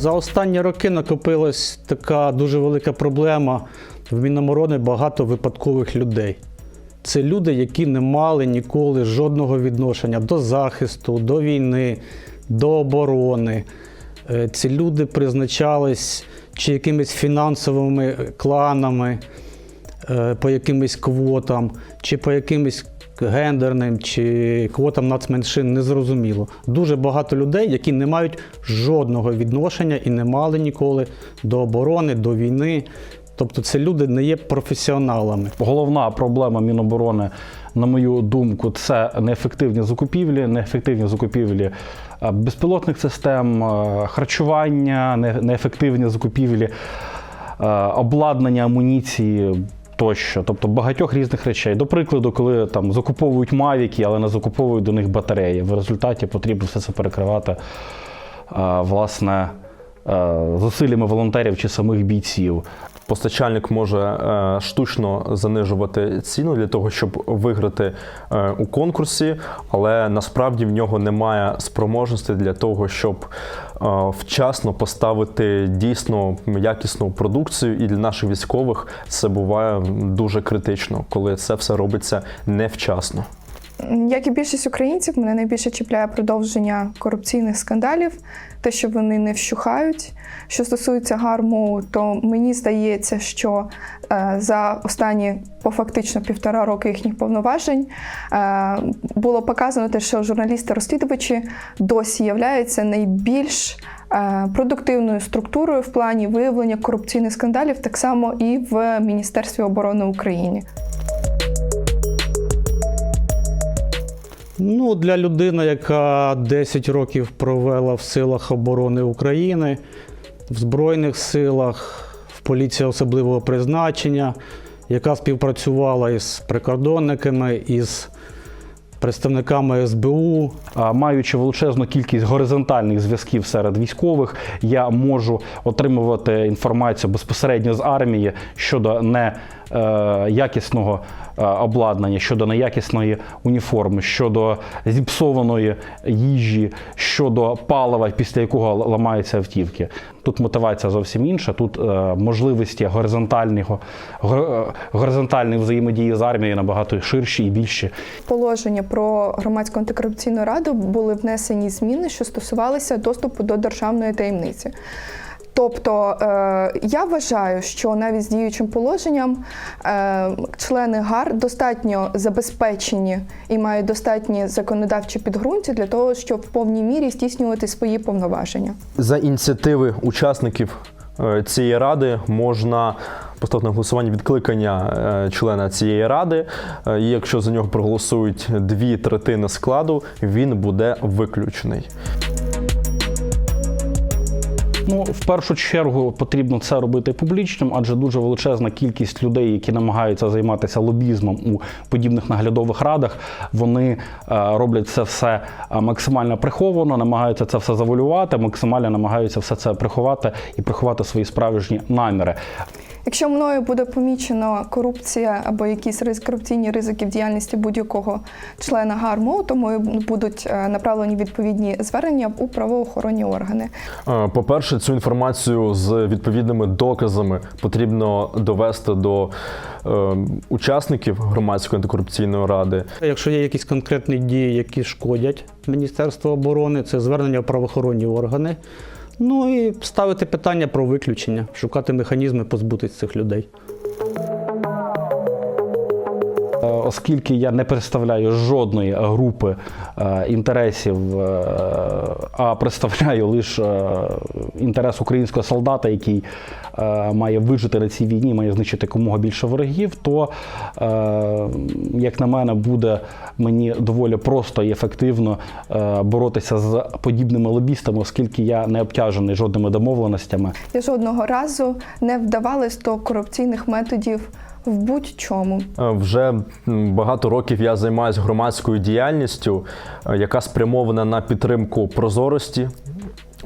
За останні роки накопилась така дуже велика проблема. В Міноборони багато випадкових людей. Це люди, які не мали ніколи жодного відношення до захисту, до війни, до оборони. Е, Ці люди призначались чи якимись фінансовими кланами, по якимось квотам, чи по якимось гендерним, чи квотам нацменшин, незрозуміло. Дуже багато людей, які не мають жодного відношення і не мали ніколи до оборони, до війни. Тобто це люди не є професіоналами. Головна проблема Міноборони, на мою думку, це неефективні закупівлі, неефективні закупівлі е, безпілотних систем, е, харчування, неефективні закупівлі е, обладнання, амуніції. Тощо, тобто багатьох різних речей. До прикладу, коли там закуповують мавіки, але не закуповують до них батареї. В результаті потрібно все це перекривати власне зусиллями волонтерів чи самих бійців. Постачальник може е, штучно занижувати ціну для того, щоб виграти е, у конкурсі, але насправді в нього немає спроможності для того, щоб е, вчасно поставити дійсно якісну продукцію. І для наших військових це буває дуже критично, коли це все робиться невчасно. Як і більшість українців, мене найбільше чіпляє продовження корупційних скандалів, те, що вони не вщухають. Що стосується гарму, то мені здається, що е, за останні по фактично півтора роки їхніх повноважень е, було показано те, що журналісти-розслідувачі досі являються найбільш е, продуктивною структурою в плані виявлення корупційних скандалів, так само і в Міністерстві оборони України. Ну, для людини, яка 10 років провела в силах оборони України, в Збройних силах, в поліції особливого призначення, яка співпрацювала із прикордонниками, із представниками СБУ, А, Маючи величезну кількість горизонтальних зв'язків серед військових, я можу отримувати інформацію безпосередньо з армії щодо неякісного обладнання, щодо неякісної уніформи, щодо зіпсованої їжі, щодо палива, після якого ламаються автівки. Тут мотивація зовсім інша. Тут е, можливості горизонтального е, горизонтальної взаємодії з армією набагато ширші і більші. положення про громадську антикорупційну раду були внесені зміни, що стосувалися доступу до державної таємниці. Тобто е, я вважаю, що навіть з діючим положенням е, члени ГАР достатньо забезпечені і мають достатні законодавчі підґрунтя для того, щоб в повній мірі здійснювати свої повноваження. За ініціативи учасників е, цієї ради можна поставити на голосування відкликання члена цієї ради. І якщо за нього проголосують дві третини складу, він буде виключений. Ну, в першу чергу потрібно це робити публічним, адже дуже величезна кількість людей, які намагаються займатися лобізмом у подібних наглядових радах, вони е, роблять це все е, максимально приховано, намагаються це все завалювати, максимально намагаються все це приховати і приховати свої справжні наміри. Якщо мною буде помічено корупція або якісь корупційні ризики в діяльності будь-якого члена ГАРМО, то мої будуть е, направлені відповідні звернення у правоохоронні органи. По-перше, цю інформацію з відповідними доказами потрібно довести до е, учасників громадської антикорупційної ради. Якщо є якісь конкретні дії, які шкодять Міністерству оборони, це звернення в правоохоронні органи. Ну і ставити питання про виключення, шукати механізми позбутися цих людей. Е, Оскільки я не представляю жодної групи е, інтересів, е, а представляю лише інтерес українського солдата, який має вижити на цій війні, має знищити якомога більше ворогів, то, як на мене, буде мені доволі просто і ефективно боротися з подібними лобістами, оскільки я не обтяжений жодними домовленостями. Я жодного разу не вдавалась до корупційних методів в будь-чому. Е, Вже багато років я займаюся громадською діяльністю, е, яка спрямована на підтримку прозорості.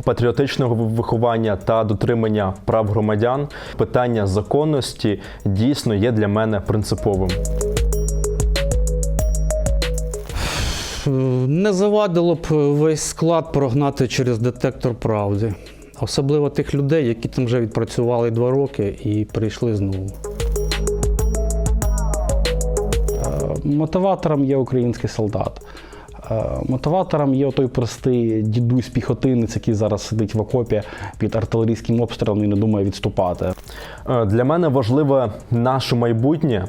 Патріотичного виховання та дотримання прав громадян питання законності дійсно є для мене принциповим. Е, Не завадило б весь склад прогнати через детектор правди. Особливо тих людей, які там вже відпрацювали два роки і прийшли знову. Мотиватором є український солдат. Е, Мотиватором є той простий дідусь піхотинець, який зараз сидить в окопі під артилерійським обстрілом і не думає відступати. Е, Для мене важливе наше майбутнє,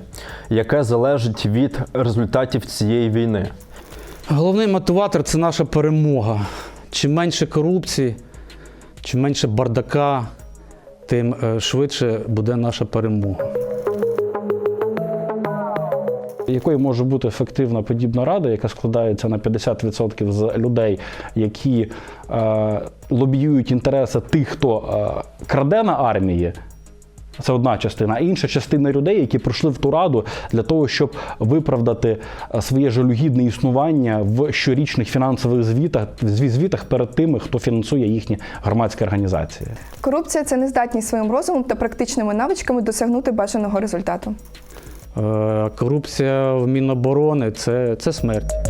яке залежить від результатів цієї війни. Головний мотиватор це наша перемога. Чим менше корупції, чим менше бардака, тим е, швидше буде наша перемога. Якою може бути ефективна подібна рада, яка складається на 50% з людей, які е, лобіюють інтереси тих, хто е, краде на армії. Це одна частина, а інша частина людей, які прийшли в ту раду для того, щоб виправдати е, своє жалюгідне існування в щорічних фінансових звітах, звітах перед тими, хто фінансує їхні громадські організації. Корупція це нездатність своїм розумом та практичними навичками досягнути бажаного результату. Е, Корупція в Міноборони це, це смерть.